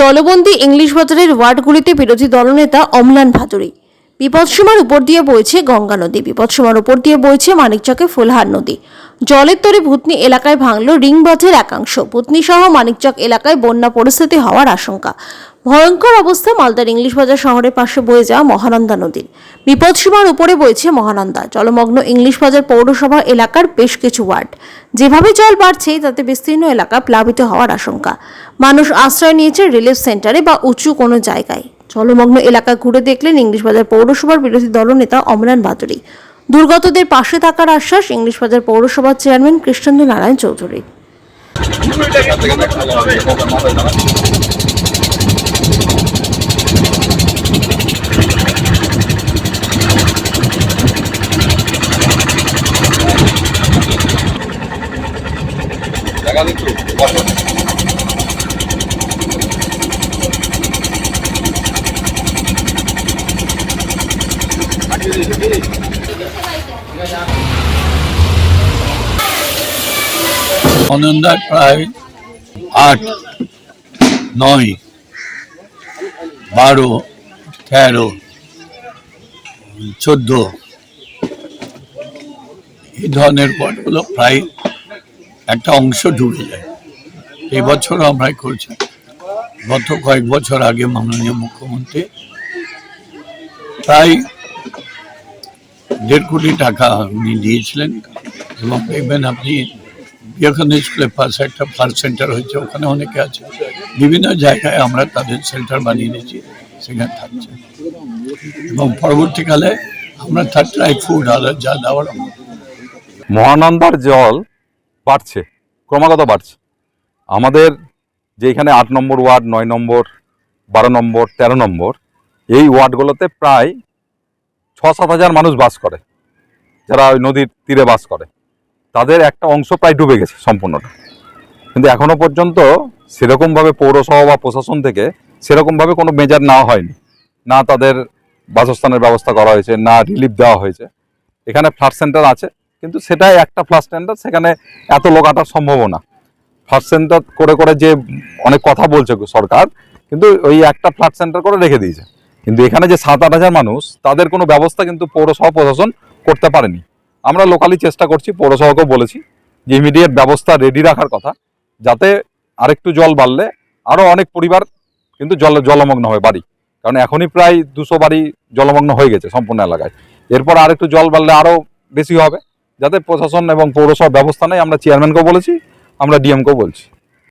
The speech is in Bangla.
জলবন্দী ইংলিশ বাজারের ওয়ার্ডগুলিতে বিরোধী দলনেতা অম্লান ভাদুরী। বিপদসীমার উপর দিয়ে বইছে গঙ্গা নদী। বিপদসীমার উপর দিয়ে বইছে মানিকচকে ফুলহার নদী। জলের তরে ভূতনি এলাকায় ভাঙল রিং বাঁধের একাংশ। ভূতনি সহ মানিকচক এলাকায় বন্যা পরিস্থিতি হওয়ার আশঙ্কা। ভয়ঙ্কর অবস্থা মালদার ইংলিশ বাজার শহরের পাশে বয়ে যাওয়া মহানন্দা নদীর। বিপদসীমার উপরে বইছে মহানন্দা। জলমগ্ন ইংলিশ বাজার পৌরসভা এলাকার বেশ কিছু ওয়ার্ড। যেভাবে জল বাড়ছে, তাতে বিস্তীর্ণ এলাকা প্লাবিত হওয়ার আশঙ্কা। মানুষ আশ্রয় নিয়েছে রিলিফ সেন্টারে বা উঁচু কোনো জায়গায়। জলমগ্ন এলাকা ঘুরে দেখলেন ইংলিশ বাজার পৌরসভার বিরোধী দলনেতা অমরান বাদুরী। দুর্গতদের পাশে থাকার আশ্বাস ইংলিশ বাজার পৌরসভার চেয়ারম্যান কৃষ্ণেন্দু নারায়ণ চৌধুরী। দিচ্ছ বসো অনন্দার প্রায় আট, নয়, বারো, তেরো, চোদ্দ। এই ধরনের পটগুলো প্রায় একটা অংশ ডুবে যায়। এবছরও আমরা করছি। গত কয়েক বছর আগে মাননীয় মুখ্যমন্ত্রী প্রায় দেড় কোটি টাকা উনি দিয়েছিলেন এবং দেখবেন আপনি বিবেকানন্দ স্কুলের পাশে একটা ফার্স্ট সেন্টার হয়েছে, ওখানে অনেকে আছে। বিভিন্ন জায়গায় আমরা তাদের সেন্টার বানিয়ে দিয়েছি, সেখানে থাকছে। এবং পরবর্তীকালে আমরা থার্ড লাইফ ফুড আদার যা দেওয়ার মহানন্দার জল বাড়ছে, ক্রমাগত বাড়ছে। আমাদের যে এখানে আট নম্বর ওয়ার্ড, নয় নম্বর, বারো নম্বর, তেরো নম্বর, এই ওয়ার্ডগুলোতে প্রায় ছ সাত হাজার মানুষ বাস করে, যারা ওই নদীর তীরে বাস করে। তাদের একটা অংশ প্রায় ডুবে গেছে সম্পূর্ণটা। কিন্তু এখনও পর্যন্ত সেরকমভাবে পৌরসভা বা প্রশাসন থেকে সেরকমভাবে কোনো মেজার নেওয়া হয়নি। না তাদের বাসস্থানের ব্যবস্থা করা হয়েছে, না রিলিফ দেওয়া হয়েছে। এখানে ফ্লাড সেন্টার আছে, কিন্তু সেটাই একটা ফ্লাড সেন্টার সেখানে এত লোক আটার সম্ভব না ফ্লাড সেন্টার করে করে যে অনেক কথা বলছে সরকার, কিন্তু ওই একটা ফ্লাড সেন্টার করে রেখে দিয়েছে। কিন্তু এখানে যে সাত, আট হাজার মানুষ, তাদের কোনো ব্যবস্থা কিন্তু পৌরসভা প্রশাসন করতে পারেনি। আমরা লোকালি চেষ্টা করছি, পৌরসভাকেও বলেছি যে ইমিডিয়েট ব্যবস্থা রেডি রাখার কথা, যাতে আরেকটু জল বাড়লে আরও অনেক পরিবার কিন্তু জল, জলমগ্ন হয় বাড়ি। কারণ এখনই প্রায় দুশো বাড়ি জলমগ্ন হয়ে গেছে সম্পূর্ণ এলাকায়। এরপর আরেকটু জল বাড়লে আরও বেশি হবে, যাতে প্রশাসন এবং পৌরসভা ব্যবস্থা নেই, আমরা চেয়ারম্যানকেও বলেছি, আমরা ডিএমকেও বলছি।